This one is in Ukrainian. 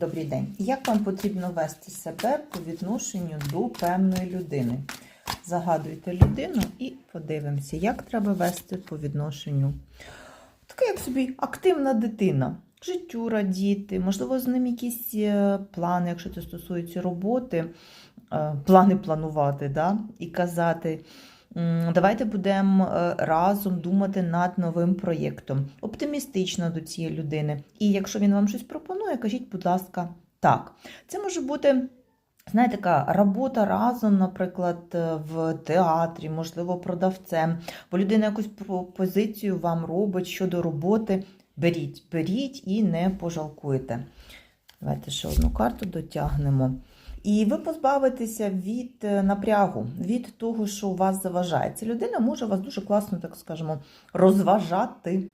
Добрий день. Як вам потрібно вести себе по відношенню до певної людини? Загадуйте людину і подивимося, як треба вести по відношенню. Така, як собі, активна дитина. Життю радіти, можливо, з ним якісь е, плани, якщо це стосується роботи, е, плани планувати, да? і казати. «М, Давайте будемо е, разом думати над новим проєктом. Оптимістично до цієї людини. І якщо він вам щось пропонує, кажіть, будь ласка, так. Це може бути. Знаєте, така робота разом, наприклад, е, в театрі, можливо, продавцем, бо людина якусь пропозицію вам робить щодо роботи. Беріть, беріть і не пожалкуйте. Давайте ще одну карту дотягнемо. І ви позбавитеся від е, напрягу, від того, що вас заважає. Ця людина може вас дуже класно, так скажемо, розважати.